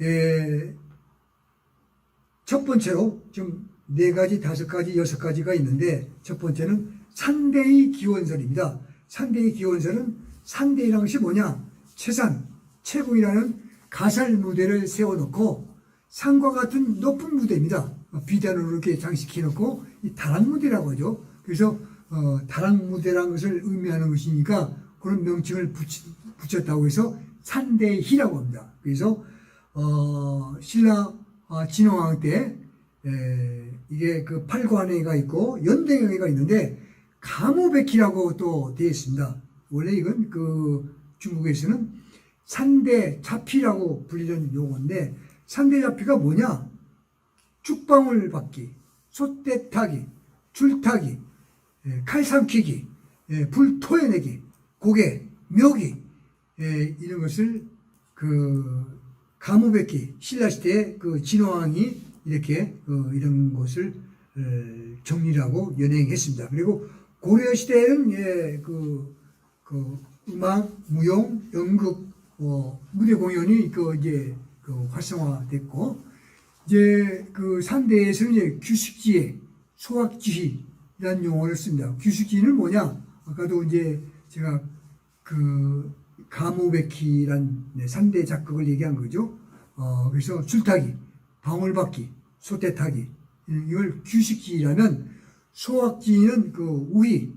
에, 첫 번째로 좀네 가지, 다섯 가지, 여섯 가지가 있는데 첫 번째는 산대의 기원설입니다. 산대의 기원설은 산대이라는 것이 뭐냐? 최산, 최고이라는 가살 무대를 세워놓고 산과 같은 높은 무대입니다. 비단으로 이렇게 장식해놓고 이 다락 무대라고 하죠. 그래서 어, 다락 무대라는 것을 의미하는 것이니까 그런 명칭을 붙였다고 해서 산대희라고 합니다. 그래서 어, 신라 어, 진흥왕 때 에, 이게 그 팔관회가 있고 연대경회가 있는데 가모백희라고 또 되어 있습니다. 원래 이건 그 중국에서는 산대 자피라고 불리는 용어인데 산대 자피가 뭐냐? 죽방울 받기, 솥대 타기, 줄 타기, 에, 칼 삼키기, 에, 불 토해내기, 고개, 묘기 에, 이런 것을 그 가무백기 신라 시대의 그 진화왕이 이렇게 어, 이런 것을 에, 정리하고 연행했습니다. 그리고 고려 시대에는 예, 그, 그 음악, 무용, 연극, 어, 무대 공연이 그 이제 그 활성화됐고 이제 그 산대에서는 이제 규식지혜, 소학지희라는 용어를 씁니다. 규식지는 뭐냐? 아까도 이제 제가 그 가모백희란 네, 산대 작곡을 얘기한 거죠. 어, 그래서 줄타기, 방울받기, 소떼타기 이걸 규식지라면 소학지는 그 우희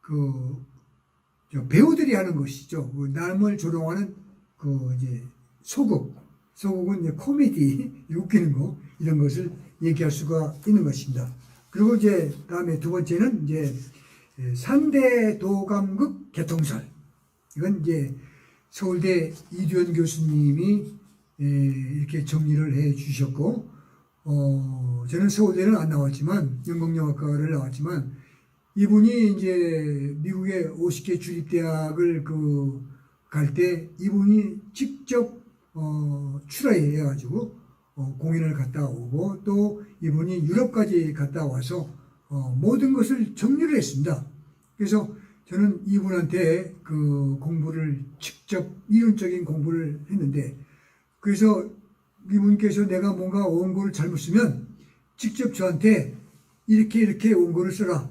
그저 배우들이 하는 것이죠. 그 남을 조롱하는 그 이제 소극, 소극은 이제 코미디 웃기는 거 이런 것을 얘기할 수가 있는 것입니다. 그리고 이제 다음에 두 번째는 이제 산대 도감극 개통설 이건 이제 서울대 이두현 교수님이 에, 이렇게 정리를 해 주셨고 어, 저는 서울대는 안 나왔지만 연극영화과를 나왔지만 이분이 이제 미국의 50개 주립대학을 그 갈 때 이분이 직접 어, 출하해 가지고 어, 공연을 갔다 오고 또 이분이 유럽까지 갔다 와서 어, 모든 것을 정리를 했습니다. 그래서 저는 이분한테 그 공부를 직접 이론적인 공부를 했는데 그래서 이분께서 내가 뭔가 원고를 잘못 쓰면 직접 저한테 이렇게 이렇게 원고를 써라.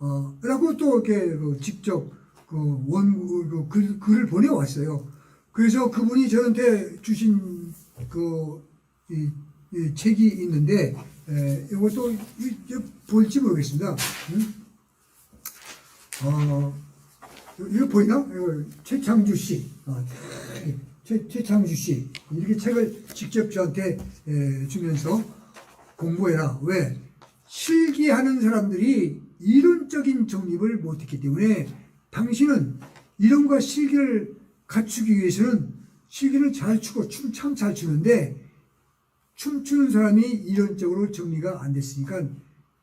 어, 라고 또 이렇게 그 직접 그 원, 그 글, 글을 보내왔어요. 그래서 그분이 저한테 주신 그, 이, 이 책이 있는데, 에, 이것도 볼지 모르겠습니다. 음? 어, 이거 보이나? 이거 최창주 씨. 어, 최, 최창주 씨. 이렇게 책을 직접 저한테 에, 주면서 공부해라. 왜? 실기하는 사람들이 이론적인 정립을 못했기 때문에 당신은 이론과 실기를 갖추기 위해서는 실기를 잘 추고 춤 참 잘 추는데 춤추는 사람이 이론적으로 정리가 안 됐으니까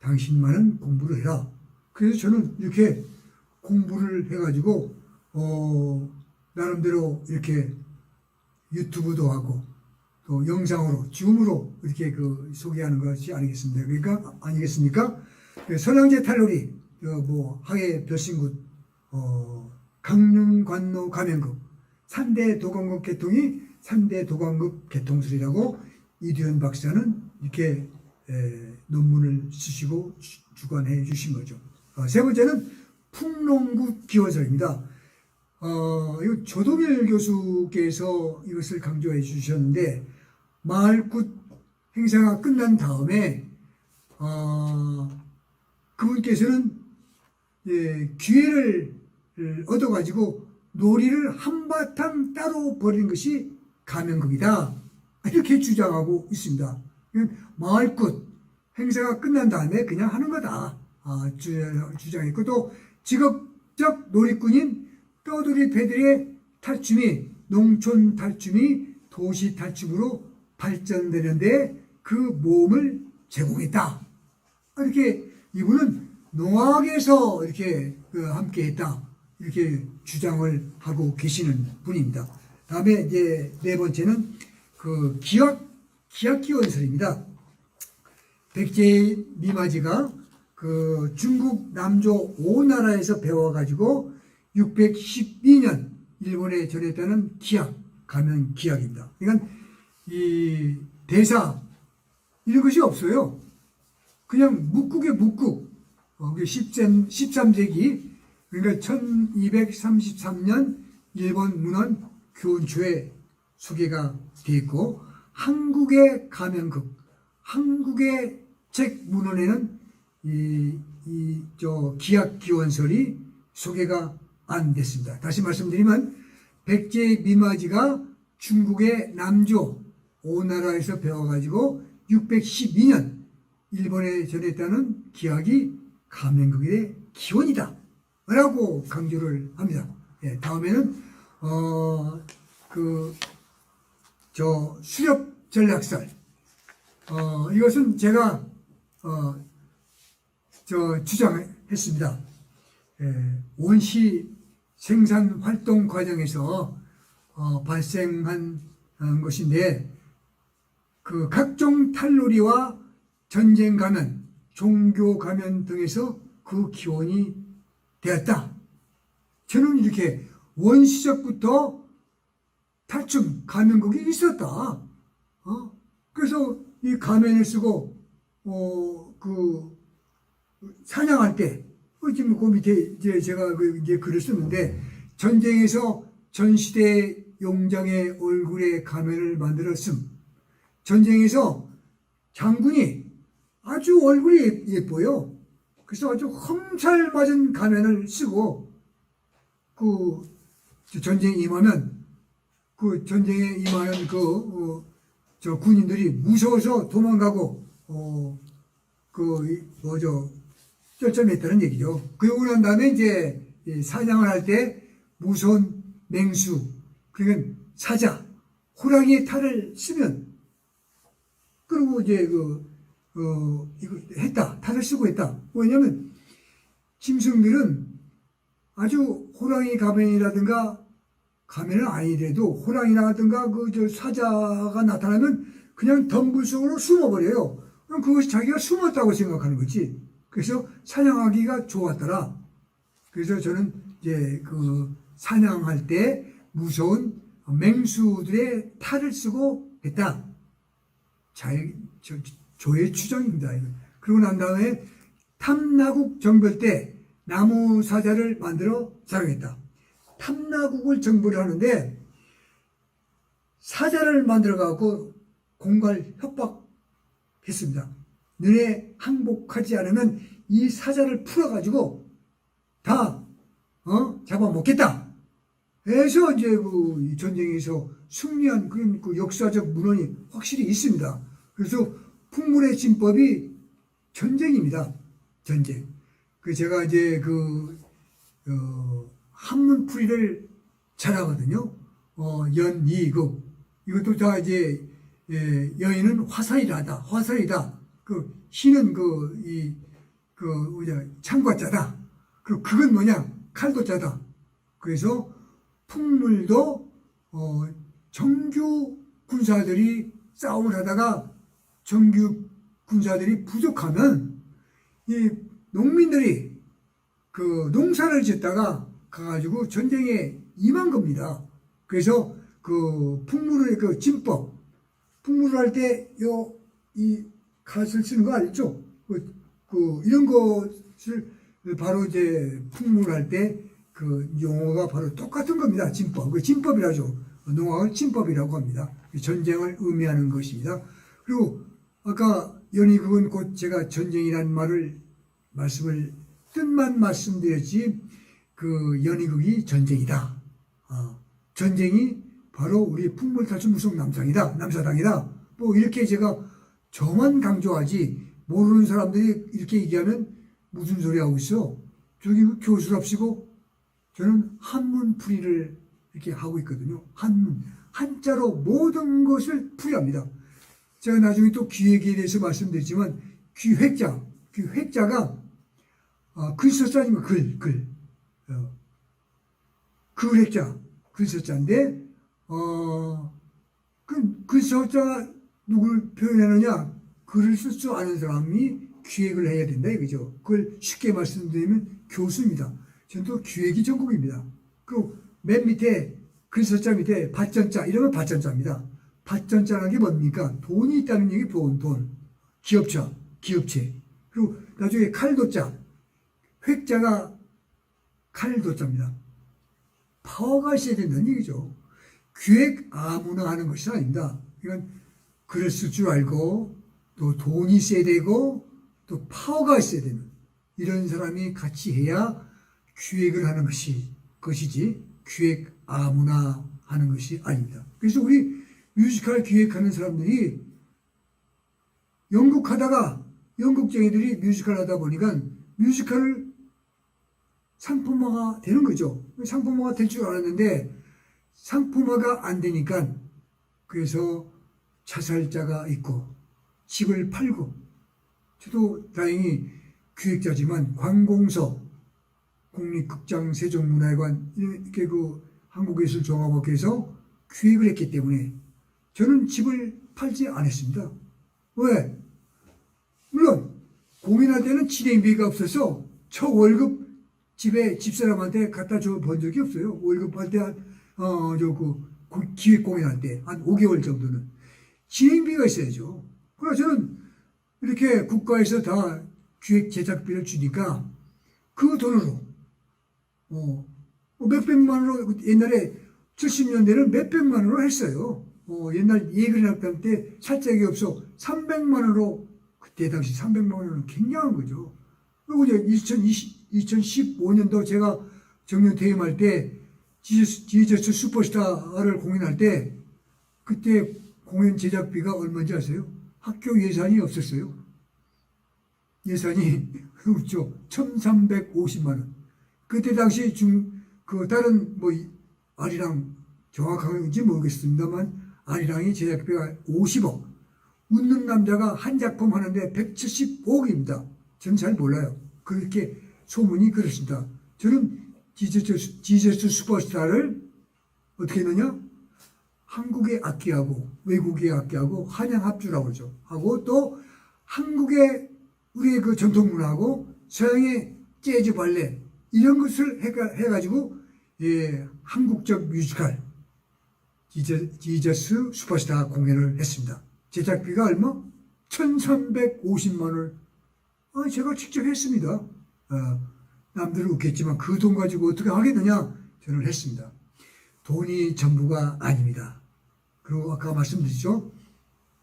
당신만은 공부를 해라. 그래서 저는 이렇게 공부를 해가지고 어 나름대로 이렇게 유튜브도 하고 또 영상으로 줌으로 이렇게 그 소개하는 것이 아니겠습니까? 그러니까 아니겠습니까? 그 선양제 탈놀이 어, 뭐 하계 별신굿 어 강릉 관노 가면극 삼대 도관극 개통이 삼대 도관극 개통술이라고 이두현 박사는 이렇게 에, 논문을 쓰시고 주- 주관해 주신 거죠. 어, 세 번째는 풍롱구 기원설입니다. 어, 조동일 교수께서 이것을 강조해 주셨는데 마을굿 행사가 끝난 다음에 어, 그분께서는 예, 기회를 얻어가지고 놀이를 한바탕 따로 벌이는 것이 가면극이다. 이렇게 주장하고 있습니다. 마을굿 행사가 끝난 다음에 그냥 하는 거다. 아, 주, 주장했고 또 직업적 놀이꾼인 뼈들이 배들의 탈춤이 농촌 탈춤이 도시 탈춤으로 발전되는데 그 모험을 제공했다. 이렇게 이분은 농악에서 이렇게 그 함께했다. 이렇게 주장을 하고 계시는 분입니다. 다음에 이제 네 번째는 그 기악 기악기 원설입니다. 백제의 미마지가 그 중국 남조 오나라에서 배워가지고 612년 일본에 전했다는 기약, 가면 기약입니다. 그러니까 이 대사 이런 것이 없어요. 그냥 묵국의 묵국. 어, 13, 13세기 그러니까 1233년 일본 문헌 교훈초에 소개가 되어 있고 한국의 가면극, 한국의 책 문헌에는 이, 이, 저, 기약 기원설이 소개가 안 됐습니다. 다시 말씀드리면, 백제 미마지가 중국의 남조, 오나라에서 배워가지고 612년 일본에 전했다는 기약이 가면극의 기원이다. 라고 강조를 합니다. 예, 다음에는, 어, 그, 저, 수렵 전략설. 어, 이것은 제가, 어, 저, 주장했습니다. 예, 원시 생산 활동 과정에서, 어, 발생한 어, 것인데, 그 각종 탈놀이와 전쟁 가면, 종교 가면 등에서 그 기원이 되었다. 저는 이렇게 원시적부터 탈춤, 가면곡이 있었다. 어? 그래서 이 가면을 쓰고, 어, 그, 사냥할 때, 어, 지금 그 밑에 이제 제가 그 이제 글을 썼는데, 전쟁에서 전시대 용장의 얼굴에 가면을 만들어 씀. 전쟁에서 장군이 아주 얼굴이 예- 예뻐요. 그래서 아주 험살 맞은 가면을 쓰고, 그, 전쟁에 임하면 그 전쟁에 임하는 그, 어, 저 군인들이 무서워서 도망가고, 어, 그, 이- 뭐죠, 쩔쩔맸다는 얘기죠. 그러고 난 다음에 이제 이 사냥을 할 때 무서운 맹수, 그러니까 사자, 호랑이의 탈을 쓰면, 그리고 이제 그, 어, 이거 했다. 탈을 쓰고 했다. 왜냐면, 짐승들은 아주 호랑이 가면이라든가 가면은 아니래도 호랑이라든가 그 저 사자가 나타나면 그냥 덤불 속으로 숨어버려요. 그럼 그것이 자기가 숨었다고 생각하는 거지. 그래서 사냥하기가 좋았더라. 그래서 저는 이제 그 사냥할 때 무서운 맹수들의 탈을 쓰고 했다. 자, 저, 조의 추정입니다. 그러고 난 다음에 탐나국 정벌 때 나무 사자를 만들어 사용했다. 탐나국을 정벌을 하는데 사자를 만들어 갖고 공갈 협박했습니다. 너네 항복하지 않으면 이 사자를 풀어 가지고 다 어? 잡아먹겠다. 그래서 이제 그 전쟁에서 승리한 그 역사적 문헌이 확실히 있습니다. 그래서 풍물의 진법이 전쟁입니다. 전쟁. 그 제가 이제 그 어, 한문풀이를 잘하거든요. 어, 연이극 이것도 다 이제 예, 여인은 화살이라다. 화살이다. 그 희는 그이그 뭐냐 창과자다. 그 그건 뭐냐 칼도 자다. 그래서 풍물도 어, 정규 군사들이 싸움을 하다가 정규 군사들이 부족하면 이 농민들이 그 농사를 짓다가 가가지고 전쟁에 임한 겁니다. 그래서 그 풍물의 그 진법, 풍물을 할 때 요 이 갓을 쓰는 거 알죠? 그, 그 이런 것을 바로 이제 풍물할 때 그 용어가 바로 똑같은 겁니다. 진법. 그 진법이라죠. 농학을 진법이라고 합니다. 전쟁을 의미하는 것입니다. 그리고 아까 연희극은 곧 제가 전쟁이라는 말을 말씀을 뜻만 말씀드렸지 그 연희극이 전쟁이다. 어, 전쟁이 바로 우리 풍물탈출 무속 남상이다. 남사당이다. 뭐 이렇게 제가 저만 강조하지 모르는 사람들이 이렇게 얘기하면 무슨 소리 하고 있어? 저기 그 교수랍시고 저는 한문풀이를 이렇게 하고 있거든요. 한문. 한자로 모든 것을 풀이합니다. 제가 나중에 또 기획에 대해서 말씀드리지만 기획자, 기획자가 어, 글서자니까 글, 글. 어, 글획자, 글서자인데 어, 그 글서자 누굴 표현하느냐? 글을 쓸 줄 아는 사람이 기획을 해야 된다 이거죠. 그걸 쉽게 말씀드리면 교수입니다. 저는 또 기획이 전공입니다. 그리고 맨 밑에 글서자 밑에 받전자 이러면 받전자입니다. 발전자라는 게 뭡니까? 돈이 있다는 얘기 돈, 돈. 기업자, 기업체. 그리고 나중에 칼도자. 획자가 칼도자입니다. 파워가 있어야 된다는 얘기죠. 기획 아무나 하는 것이 아닙니다. 이건 쓸줄 알고 또 돈이 있어야 되고 또 파워가 있어야 되는 이런 사람이 같이 해야 기획을 하는 것이 것이지 기획 아무나 하는 것이 아닙니다. 그래서 우리 뮤지컬 기획하는 사람들이 연극 하다가 연극쟁이들이 뮤지컬 하다 보니까 뮤지컬을 상품화가 되는 거죠. 상품화가 될 줄 알았는데 상품화가 안 되니까 그래서 자살자가 있고 집을 팔고 저도 다행히 기획자지만 관공서 국립극장 세종문화회관 이렇게 그 한국예술종합학교에서 기획을 했기 때문에 저는 집을 팔지 않았습니다. 왜? 물론 공연할 때는 진행비가 없어서 저 월급 집에 집사람한테 갖다 줘 본 적이 없어요. 월급 할때 한, 어, 저, 그, 고- 기획 공연할 때 한 5개월 정도는. 진행비가 있어야죠. 그래서 저는 이렇게 국가에서 다 기획 제작비를 주니까 그 돈으로, 어, 뭐 몇백만 원으로 옛날에 70년대는 몇백만 원으로 했어요. 어, 옛날 예글 학당 때 살짝이 없어 300만 원으로 그때 당시 300만 원은 굉장한 거죠. 그리고 이제 2020, 2015년도 제가 정년 퇴임할 때 지저스, 지저스 슈퍼스타를 공연할 때 그때 공연 제작비가 얼마인지 아세요? 학교 예산이 없었어요. 예산이 그렇죠. 1,350만 원. 그때 당시 중, 그 다른 뭐 이- 아리랑 정확한지 모르겠습니다만 아리랑이 제작비가 50억. 웃는 남자가 한 작품 하는데 175억입니다. 저는 잘 몰라요. 그렇게 소문이 그렇습니다. 저는 지저스, 지저스 슈퍼스타를 어떻게 했느냐? 한국의 악기하고 외국의 악기하고 한양 합주라고 그러죠. 하고 또 한국의 우리의 그 전통 문화하고 서양의 재즈 발레 이런 것을 해가, 해가 지고 예, 한국적 뮤지컬 지저, 지저스 슈퍼스타 공연을 했습니다. 제작비가 얼마? 1350만 원. 아, 제가 직접 했습니다. 어, 남들은 웃겠지만 그 돈 가지고 어떻게 하겠느냐? 저는 했습니다. 돈이 전부가 아닙니다. 그리고 아까 말씀드렸죠?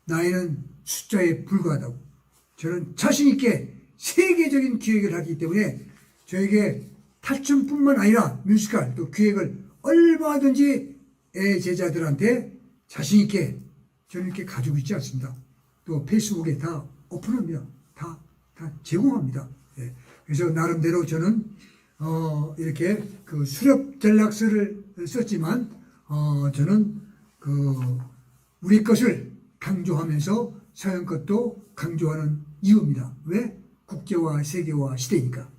나이는 숫자에 불과하다고. 저는 자신있게 세계적인 기획을 하기 때문에 저에게 탈춤뿐만 아니라 뮤지컬 또 기획을 얼마든지 애 제자들한테 자신있게 저는 이렇게 가지고 있지 않습니다. 또 페이스북에 다 오픈합니다. 다, 다 제공합니다. 예. 그래서 나름대로 저는 어, 이렇게 그 수렵 전략서를 썼지만 어, 저는 그 우리 것을 강조하면서 서양 것도 강조하는 이유입니다. 왜? 국제화, 세계화 시대니까.